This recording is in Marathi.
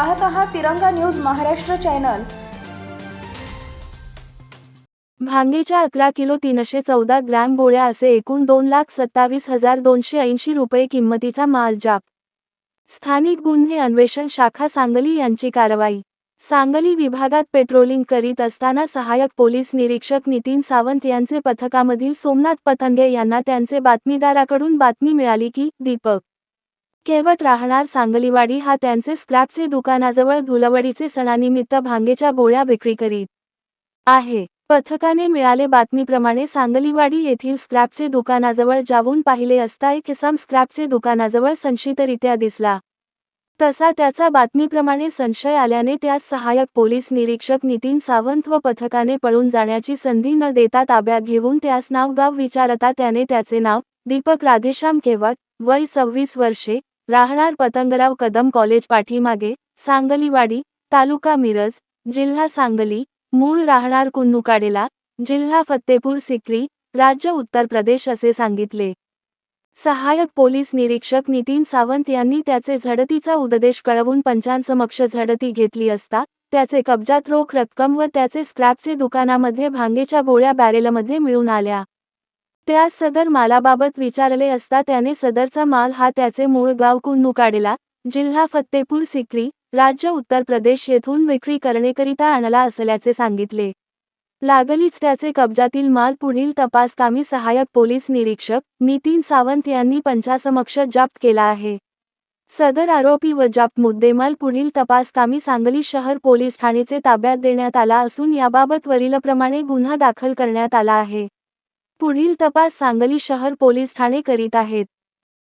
पाहत आहात तिरंगा न्यूज महाराष्ट्र चॅनल. भांगेच्या अकरा किलो तीनशे चौदा ग्रॅम गोळ्या असे एकूण दोन लाख सत्तावीस हजार दोनशे ऐंशी रुपये किंमतीचा माल जाप. स्थानिक गुन्हे अन्वेषण शाखा सांगली यांची कारवाई. सांगली विभागात पेट्रोलिंग करीत असताना सहाय्यक पोलीस निरीक्षक नितीन सावंत यांचे पथकामधील सोमनाथ पतंगे यांना त्यांचे बातमीदाराकडून बातमी मिळाली की दीपक केवट राहणार सांगलीवाडी हा त्यांचे स्क्रॅपचे दुकानाजवळ धुलवडीचे सणानिमित्त भांगेच्या गोळ्या विक्री करीत आहे. पथकाने मिळाले बातमीप्रमाणे सांगलीवाडी येथील स्क्रॅपचे दुकानाजवळ जाऊन पाहिले असता एक किसम स्क्रॅपचे दुकानाजवळ संशितरित्या दिसला. तसा त्याचा बातमीप्रमाणे संशय आल्याने त्यास सहाय्यक पोलीस निरीक्षक नितीन सावंत व पथकाने पळून जाण्याची संधी न देता ताब्यात घेऊन त्यास नाव गाव विचारता त्याने त्याचे नाव दीपक राधेश्याम केवट वय सव्वीस वर्षे राहणार पतंगराव कदम कॉलेज पाठीमागे सांगलीवाडी तालुका मिरज जिल्हा सांगली मूळ राहणार कुन्नुकाडेला जिल्हा फत्तेपूर सिक्री राज्य उत्तर प्रदेश असे सांगितले. सहाय्यक पोलीस निरीक्षक नितीन सावंत यांनी त्याचे झडतीचा उद्देश कळवून पंचांसमक्ष झडती घेतली असता त्याचे कब्जात रोख रक्कम व त्याचे स्क्रॅपचे दुकानामध्ये भांगेच्या गोळ्या बॅरेलमध्ये मिळून आल्या. त्यास सदर मालाबाबत विचारले असता त्याने सदरचा माल हा त्याचे मूळ गाव कुन्नुकाडेला जिल्हा फत्तेपूर सिक्री राज्य उत्तर प्रदेश येथून विक्री करण्याकरिता आणला असल्याचे सांगितले. लागलीच त्याचे कब्जातील माल पुढील तपासकामी सहाय्यक पोलीस निरीक्षक नितीन सावंत यांनी पंचासमक्ष जप्त केला आहे. सदर आरोपी व जप्त मुद्देमाल पुढील तपासकामी सांगली शहर पोलीस ठाणेचे ताब्यात देण्यात आला असून याबाबत वरीलप्रमाणे गुन्हा दाखल करण्यात आला आहे. पुढील तपास सांगली शहर पोलीस ठाणे करीत आहेत.